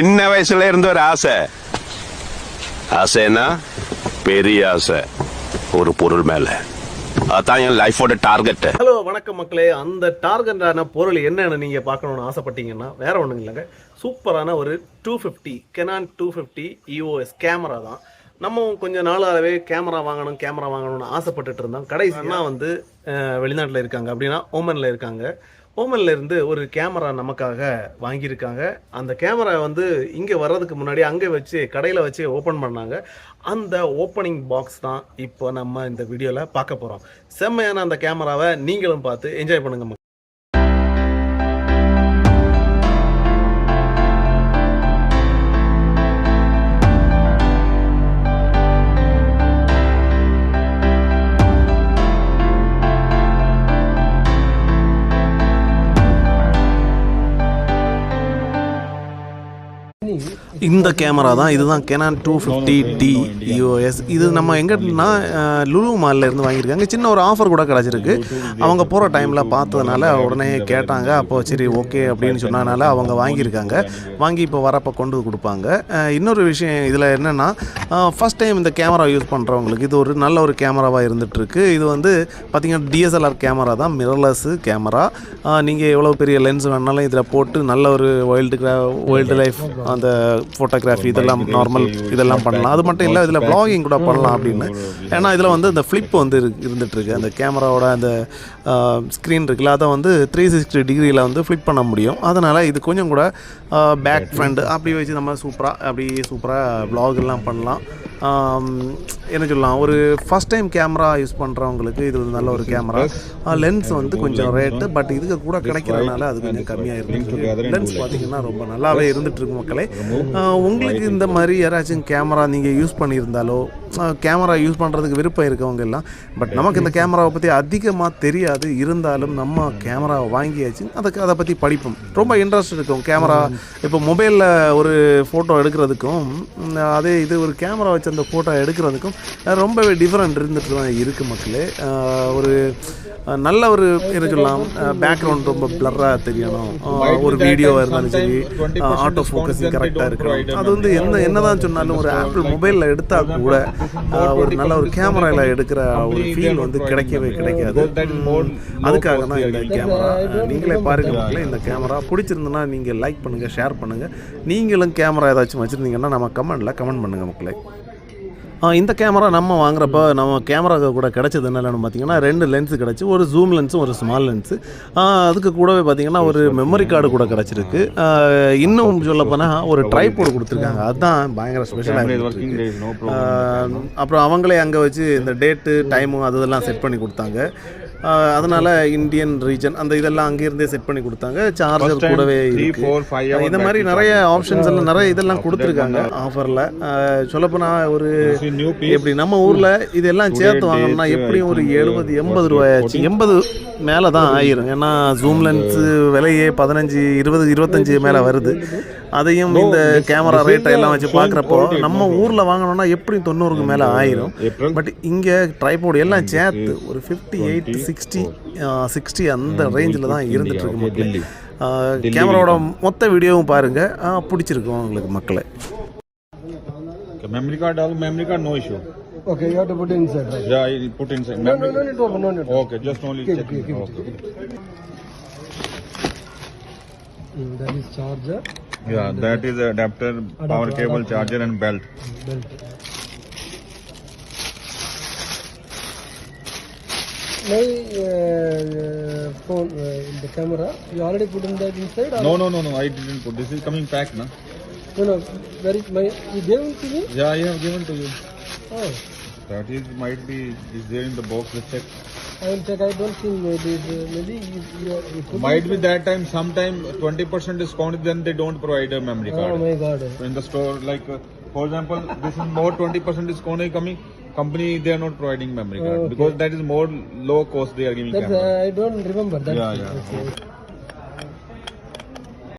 சின்ன வயசுல இருந்து ஒரு ஆசை. ஆசைன்னா பெரிய ஆசை. ஒரு பொருள் மேல. அதான் என் லைஃபோட டார்கெட் ஹலோ வணக்கம் மக்களே. அந்த டார்கெட்டான பொருள் என்னன்னு நீங்கள் பார்க்கணும்னு ஆசைப்பட்டீங்கன்னா வேற ஒன்றும் இல்லைங்க. சூப்பரான ஒரு two fifty Canon two fifty EOS camera தான். நம்ம கொஞ்சம் நாளாகவே கேமரா வாங்கணும் கேமரா வாங்கணும்னு ஆசைப்பட்டுட்டு இருந்தோம். கடைசி அண்ணா வந்து வெளிநாட்டில் இருக்காங்க. அப்படின்னா ஓமனில் இருக்காங்க. ஓமன்லேருந்து ஒரு கேமரா நமக்காக வாங்கியிருக்காங்க. அந்த கேமரா வந்து இங்கே வர்றதுக்கு முன்னாடி அங்கே வச்சு கடையில் வச்சு ஓப்பன் பண்ணாங்க. அந்த ஓப்பனிங் பாக்ஸ் தான் இப்போ நம்ம இந்த வீடியோவில் பார்க்க போகிறோம் செம்மையான அந்த கேமராவை நீங்களும் பார்த்து என்ஜாய் பண்ணுங்க இந்த கேமரா தான் இதுதான் Canon two fifty D US இது நம்ம எங்கன்னா லுலு மால்லேருந்து வாங்கியிருக்காங்க சின்ன ஒரு ஆஃபர் கூட கிடச்சிருக்கு. அவங்க போகிற டைமில் பார்த்ததுனால உடனே கேட்டாங்க. அப்போ சரி ஓகே அப்படின்னு சொன்னதுனால அவங்க வாங்கியிருக்காங்க. வாங்கி இப்போ வரப்போ கொண்டு கொடுப்பாங்க. இன்னொரு விஷயம் இதில் என்னென்னா ஃபஸ்ட் டைம் இந்த கேமரா யூஸ் பண்ணுறவங்களுக்கு இது ஒரு நல்ல ஒரு கேமராவாக இருந்துகிட்ருக்கு இது வந்து பார்த்திங்கன்னா டிஎஸ்எல்ஆர் கேமரா தான். Mirrorless camera. நீங்கள் எவ்வளோ பெரிய லென்ஸ் வேணாலும் இதில் போட்டு நல்ல ஒரு வைல்டு வைல்டு லைஃப் அந்த ஃபோட்டோகிராஃபி இதெல்லாம் நார்மல் இதெல்லாம் பண்ணலாம். அது மட்டும் இல்லை இதில் vlogging கூட பண்ணலாம் அப்படின்னு. ஏன்னா இதில் வந்து இந்த ஃப்ளிப் வந்து இரு- இருந்துகிட்ருக்கு அந்த கேமராவோட அந்த ஸ்க்ரீன் இருக்குல்ல அதை வந்து த்ரீ சிக்ஸ்டி டிகிரியில் வந்து ஃப்ளிப் பண்ண முடியும். அதனால் இது கொஞ்சம் கூட பேக் ஃப்ரண்ட் அப்படி வச்சு நம்ம சூப்பராக அப்படி சூப்பராக எல்லாம் பண்ணலாம். என்ன சொல்லலாம் ஒரு ஃபஸ்ட் டைம் கேமரா யூஸ் பண்ணுறவங்களுக்கு இது நல்ல ஒரு கேமரா லென்ஸ் வந்து கொஞ்சம் ரேட்டு பட் இதுக்கு கூட கிடைக்கிறதுனால அது கொஞ்சம் கம்மியாக இருக்கு லென்ஸ் பார்த்தீங்கன்னா ரொம்ப நல்லாவே இருந்துட்டு இருக்கு மக்களே. உங்களுக்கு இந்த மாதிரி யாராச்சும் கேமரா நீங்கள் யூஸ் பண்ணியிருந்தாலோ கேமரா யூஸ் பண்ணுறதுக்கு விருப்பம் இருக்கவங்க எல்லாம். பட் நமக்கு இந்த கேமராவை பற்றி அதிகமாக தெரியாது. இருந்தாலும் நம்ம கேமரா வாங்கியாச்சு. அதுக்கு அதை பற்றி படிப்போம். ரொம்ப இன்ட்ரெஸ்ட் இருக்கும் கேமரா இப்போ மொபைலில் ஒரு ஃபோட்டோ எடுக்கிறதுக்கும் அதே இது ஒரு கேமரா வச்சு அந்த ஃபோட்டோ எடுக்கிறதுக்கும் ரொம்பவே டிஃப்ரெண்ட் இருந்துட்டு தான் இருக்குது மக்களே. ஒரு நல்ல ஒரு என்ன சொல்லலாம் பேக்ரவுண்ட் ரொம்ப பிளர்ராக தெரியணும். ஒரு வீடியோவாக இருந்தாலும் சரி ஆட்டோ ஃபோக்கஸிங் கரெக்டாக இருக்கணும். அது வந்து என்ன என்னதான் சொன்னாலும் ஒரு ஆப்பிள் மொபைலில் எடுத்தால் கூட ஒரு நல்ல ஒரு கேமராவில் எடுக்கிற ஒரு ஃபீல் வந்து கிடைக்கவே கிடைக்காது. அதுக்காக தான் இந்த கேமரா நீங்களே பாருங்க மக்களே இந்த கேமரா பிடிச்சிருந்துன்னா நீங்கள் லைக் பண்ணுங்கள் ஷேர் பண்ணுங்கள் நீங்களும் கேமரா ஏதாச்சும் வச்சுருந்தீங்கன்னா நம்ம கமெண்டில் கமெண்ட் பண்ணுங்கள் மக்களே. இந்த கேமரா நம்ம வாங்குறப்ப நம்ம கேமராக்கு கூட கிடைச்சது என்னென்னு பார்த்தீங்கன்னா ரெண்டு லென்ஸ் கிடச்சி ஒரு ஜூம் லென்ஸும் ஒரு ஸ்மால் லென்ஸு அதுக்கு கூடவே பார்த்தீங்கன்னா ஒரு மெமரி கார்டு கூட கிடச்சிருக்கு. இன்னும் சொல்லப்போனால் ஒரு ட்ரைபோர்டு கொடுத்துருக்காங்க. அதுதான் பயங்கர ஸ்பெஷலாக இருக்கு அப்புறம் அவங்களே அங்கே வச்சு இந்த டேட்டு டைமு அது இதெல்லாம் செட் பண்ணி கொடுத்தாங்க. அதனால இந்தியன் ரீஜன் அந்த இதெல்லாம் அங்கேருந்தே செட் பண்ணி கொடுத்தாங்க. சார்ஜர் கூடவே இருக்கு. இந்த மாதிரி நிறைய ஆப்ஷன்ஸ் எல்லாம் நிறைய இதெல்லாம் கொடுத்துருக்காங்க ஆஃபரில் சொல்லப்போனா ஒரு எப்படி நம்ம ஊரில் இதெல்லாம் சேர்த்து வாங்கணும்னா எப்படியும் ஒரு எழுபது எண்பது ரூபாயாச்சு. எண்பது மேலே தான் ஆயிரும். ஏன்னா ஜூம் லென்ஸு விலையே பதினஞ்சு இருபது இருபத்தஞ்சு மேலே வருது. அதையும் இந்த கேமரா ரேட்டை எல்லாம் வச்சு பார்க்குறப்போ நம்ம ஊரில் வாங்கணும்னா எப்படியும் தொண்ணூறுக்கு மேலே ஆயிரும் பட் இங்கே ட்ரைபோர்டு எல்லாம் சேர்த்து ஒரு ஃபிஃப்டி எயிட் சிக்ஸ்டி சிக்ஸ்டி அந்த ரேஞ்சில் தான் இருந்துட்டு இருக்கு மக்களே கேமராவோட மொத்த வீடியோவும் பாருங்க ஆ, பிடிச்சிருக்கும் உங்களுக்கு மக்களை memory card, all memory card, no issue. Okay, you have to put inside, right? Yeah, I put inside. No, no, Memory. no to open, no need to Okay, just only Keep, checking. keep, Okay. Mm, That is charger, Yeah, that is adapter, power Adapter, cable, adapter. charger, and belt. belt. My uh, phone, uh, the camera, you already put in that inside? Or? No, no, no, no. I didn't put. This is coming packed, na? No, no. Where is my? You gave it to me? Yeah, I have given to you. Oh, That is might be is there in the box. Let's check. I will check. I don't think maybe uh, maybe you, you, you Might be that time. Sometime 20% discount. Then they don't provide a memory Oh card. my God. in the store like uh, for example this is more 20% discount is coming company they are not providing memory card Okay. because that is more low cost they are giving That's uh, I don't remember that. Yeah, yeah. Okay.